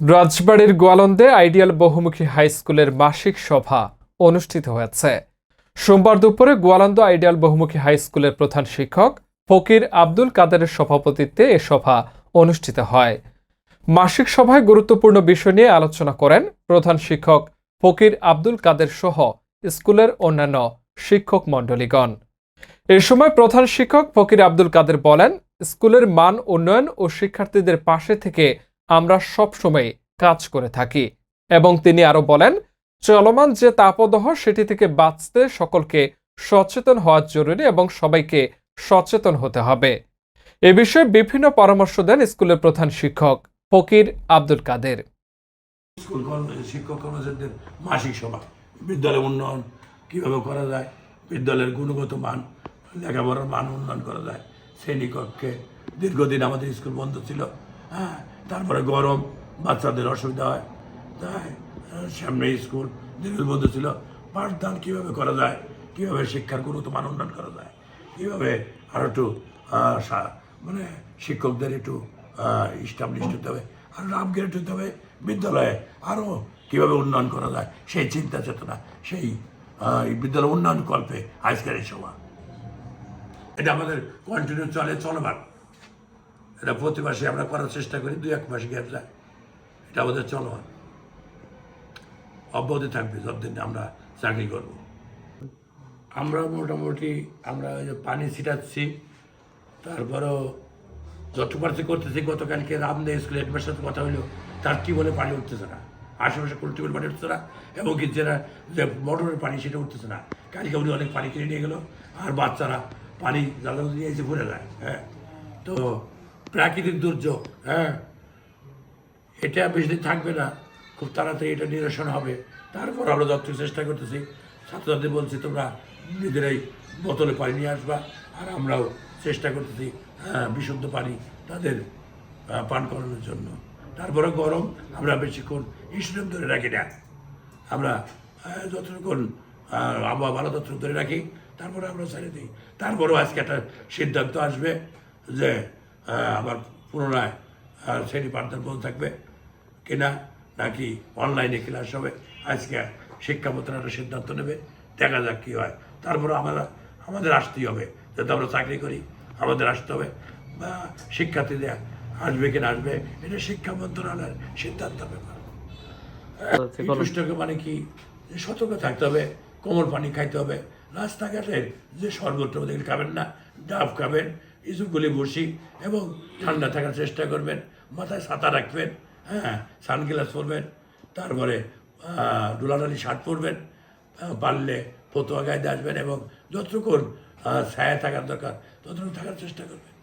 রাজবাড়ির গোয়ালন্দে আইডিয়াল বহুমুখী হাই স্কুলের মাসিক সভা অনুষ্ঠিত হয়েছে। সোমবার দুপুরে গোয়ালন্দ আইডিয়াল বহুমুখী হাই স্কুলের প্রধান শিক্ষক ফকির আব্দুল কাদেরের সভাপতিত্বে এ সভা অনুষ্ঠিত হয়। মাসিক সভায় গুরুত্বপূর্ণ বিষয় নিয়ে আলোচনা করেন প্রধান শিক্ষক ফকির আব্দুল কাদের সহ স্কুলের অন্যান্য শিক্ষক মণ্ডলীগণ। এ সময় প্রধান শিক্ষক ফকির আব্দুল কাদের বলেন, স্কুলের মান উন্নয়ন ও শিক্ষার্থীদের পাশে থেকে আমরা সবসময় কাজ করে থাকি। এবং তিনি আরও বলেন, চলমান যে তাপদহ, সেটি থেকে বাঁচতে সকলকে সচেতন হওয়া জরুরি এবং সবাইকে সচেতন হতে হবে। এ বিষয়ে বিভিন্ন পরামর্শ দেন স্কুলের প্রধান শিক্ষক ফকির আব্দুল কাদের। স্কুল শিক্ষক কর্মচারীদের মাসিক সভা, বিদ্যালয় উন্নয়ন, কীভাবে করা যায়, বিদ্যালয়ের গুণগত মান, লেখাপড়ার মান উন্নয়ন করা যায়, শ্রেণীকক্ষে দীর্ঘদিন আমাদের স্কুল বন্ধ ছিল। হ্যাঁ তারপরে গরম, বাচ্চাদের অসুবিধা হয়। তাই সামনে স্কুল বন্ধ ছিল, পাঠদান কীভাবে করা যায়, কীভাবে শিক্ষার গুণগত মান উন্নয়ন করা যায়, কীভাবে আরও একটু মানে শিক্ষকদের একটু স্টাবলিশ হতে হবে, আর আপগ্রেড হতে হবে, বিদ্যালয়ে আরও কীভাবে উন্নয়ন করা যায়, সেই চিন্তা চেতনা, সেই বিদ্যালয় উন্নয়ন কল্পে আজকের এই সভা এটা আমাদের কন্টিনিউ চলে, চলমান। এটা প্রতি মাসে আমরা করার চেষ্টা করি, দুই এক মাস গ্যাপ যায়। এটা আমাদের চলমান। অব্যাহতি থাকবে যতদিন আমরা চাকরি করব। আমরা মোটামুটি আমরা ওই যে পানি ছিটাচ্ছি, তারপরেও যত পারছি করতেছি। গতকালকে রামদে স্কুল হেডমাস্টার সাথে কথা হইল, তার টিউবওয়েলে পানি উঠতেছে না। আশেপাশে কোনো টিউবওয়েল পানি উঠতেছে না, এবং কি যেটা যে মোটরের পানি সেটা উঠতেছে না। কালকে উনি অনেক পানি কিনে নিয়ে গেলো, আর বাচ্চারা পানি জ্বালা নিয়ে এসে ভরে যায় হ্যাঁ। তো প্রাকৃতিক দুর্যোগ হ্যাঁ? এটা বেশি দিন থাকবে না। খুব তাড়াতাড়ি এটা নিরসন হবে। তারপর আমরা যত চেষ্টা করতেছি ছাত্রছাত্রী বলছি তোমরা নিজেরাই বোতলে পানি নিয়ে আসবা আর আমরাও চেষ্টা করতেছি হ্যাঁ, বিশুদ্ধ পানি তাদের পান করানোর জন্য। তারপরে গরম আমরা বেশিক্ষণ স্টুডেন্ট ধরে রাখি না। আমরা যতক্ষণ আবহাওয়া ভালো ততক্ষণ ধরে রাখি তারপরে আমরা ছেড়ে দিই। তারপরেও আজকে একটা সিদ্ধান্ত আসবে যে আবার পুনরায় শ্রেণি পাঠদান বন্ধ থাকবে। কিনা? নাকি অনলাইনে ক্লাস হবে? আজকে শিক্ষা মন্ত্রণালয় সিদ্ধান্ত নেবে। দেখা যাক কী হয়। তারপরে আমরা আমাদের আসতেই হবে। যাতে আমরা চাকরি করি আমাদের আসতে হবে। বা শিক্ষার্থীদের আসবে কিনা আসবে এটা শিক্ষা মন্ত্রণালয়ের সিদ্ধান্ত ব্যাপার। এই পুস্তকে মানে কি? সতর্ক থাকতে হবে কোমর পানি খাইতে হবে। রাস্তাঘাটের যে শরবত খাবেন না ডাব খাবেন ইসুগুলি বসি এবং ঠান্ডা থাকার চেষ্টা করবেন, মাথায় ছাতা রাখবেন হ্যাঁ সানগ্লাস পরবেন, তারপরে ডোলাডালি শার্ট পরবেন পারলে ফতুয়া গায়ে আসবেন এবং যতক্ষণ ছায়া থাকার দরকার ততক্ষণ থাকার চেষ্টা করবেন।